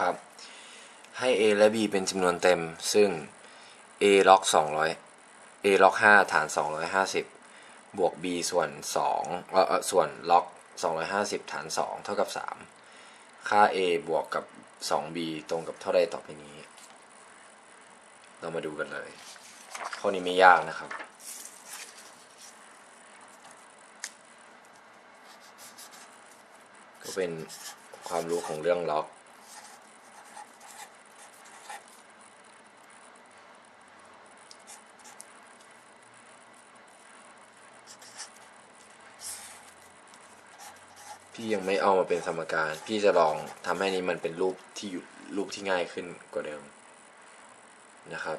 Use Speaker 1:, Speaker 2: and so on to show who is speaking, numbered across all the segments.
Speaker 1: ครับ ให้ a และ b เป็นจำนวนเต็ม ซึ่ง a ล็อก200 a ล็อก5ฐาน 250 บวก b ส่วน2เอ่อเอ่อส่วนล็อก 250 ฐาน 2 เท่ากับ 3 ค่า a บวกกับ 2b ตรงกับเท่าใดต่อไปนี้ เรามาดูกันเลย ข้อนี้ไม่ยากนะครับก็เป็นความรู้ของเรื่องล็อก พี่ยังไม่เอามาเป็นสมการ พี่จะลองทำให้นี้มันเป็นรูปที่อยู่รูปที่ง่ายขึ้นกว่าเดิมนะครับ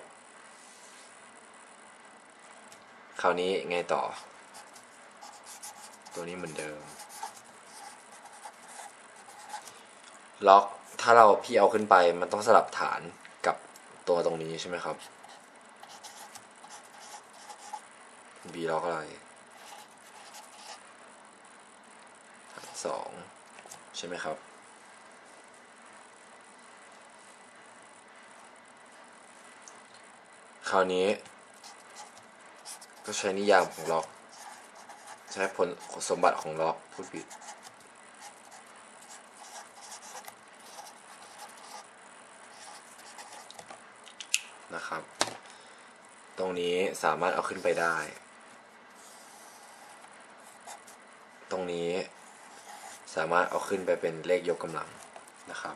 Speaker 1: คราวนี้ไงต่อ ตัวนี้เหมือนเดิม ล็อกถ้าเราพี่เอาขึ้นไปมันต้องสลับฐานกับตัวตรงนี้ใช่ไหมครับ b ล็อกอะไร ฐานสองใช่ไหมครับ คราวนี้ ก็ใช้นิยามของล็อก ใช้ผลสมบัติของล็อกพูดผิดนะครับ ตรงนี้สามารถเอาขึ้นไปได้ ตรงนี้ สามารถเอาขึ้นไปเป็นเลขยกกำลังนะครับ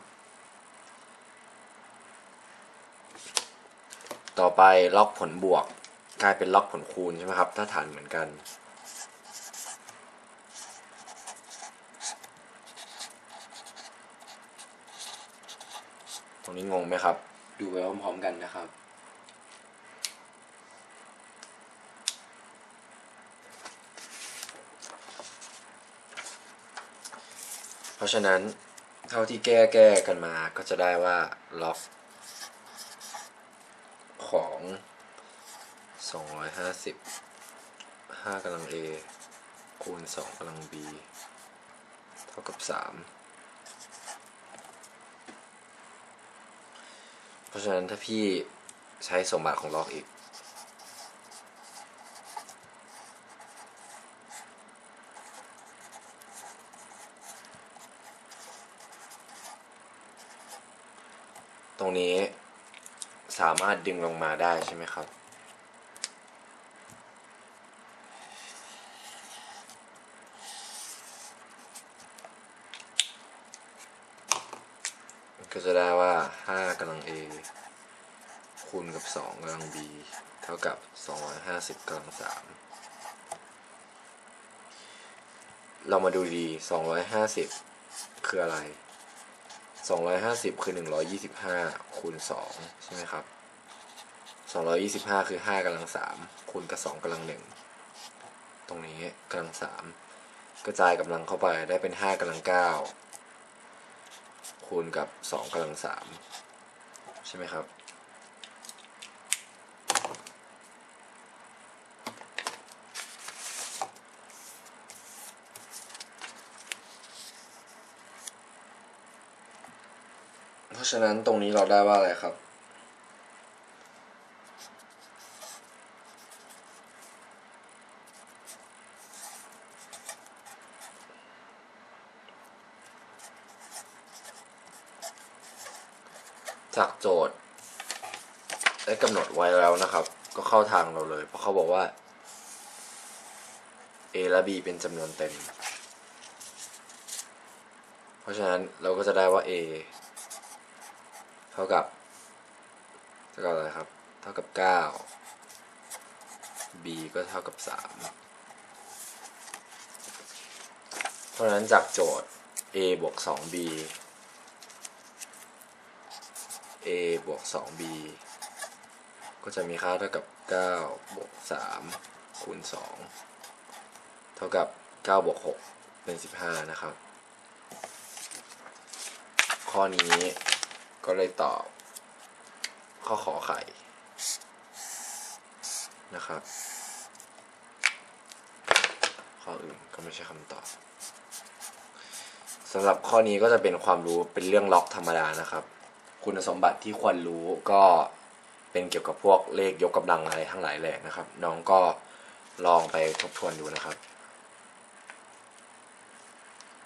Speaker 1: ต่อไปล็อกผลบวกกลายเป็นล็อกผลคูณใช่ไหมครับ ถ้าฐานเหมือนกัน ตรงนี้งงไหมครับ ดูไปพร้อมๆกันนะครับ เพราะฉะนั้นเท่าที่แก้แก้กันมาก็จะได้ว่าล็อกของ 250 5กำลัง a คูณ 2กำลัง b เท่ากับ 3 เพราะฉะนั้นถ้าพี่ใช้สมบัติของล็อกอีก รงนี้สามารถดึงลงมาได้ใช่ไหมครับ ก็จะได้ว่า 5กำลัง a คูณกับ 2กำลัง b เท่ากับ 250กำลัง 3 เรามาดูดี 250 คืออะไร 250 คือ 125 คูณ 2 ใช่ไหมครับ 225 คือ 5กำลัง 3 คูณกับ 2กำลัง 1 ตรงนี้กำลัง 3 กระจายกำลังเข้าไปได้เป็น 5กำลัง 9 คูณกับ 2กำลัง 3 ใช่ไหมครับ เพราะฉะนั้นตรงนี้เราได้ว่าอะไรครับ จากโจทย์ ได้กำหนดไว้แล้วนะครับ ก็เข้าทางเราเลย เพราะเขาบอกว่า a และ b เป็นจำนวนเต็ม เพราะฉะนั้นเราก็จะได้ว่า a เท่ากับเท่ากับอะไรครับ เท่ากับ 9 b ก็เท่ากับ 3 เพราะฉะนั้นจากโจทย์ a บวก 2b a บวก 2b ก็จะมีค่าเท่ากับ 9 บวก 3 คูณ 2 เท่ากับ 9 บวก 6 เป็น 15 นะครับ ข้อนี้ ก็เลยตอบ ข้อขอไข่นะครับ ข้ออื่นก็ไม่ใช่คำตอบสำหรับข้อนี้ก็จะเป็นความรู้เป็นเรื่องล็อกธรรมดานะครับ คุณสมบัติที่ควรรู้ก็เป็นเกี่ยวกับพวกเลขยกกำลังอะไรทั้งหลายแหล่นะครับ น้องก็ลองไปทบทวนดูนะครับ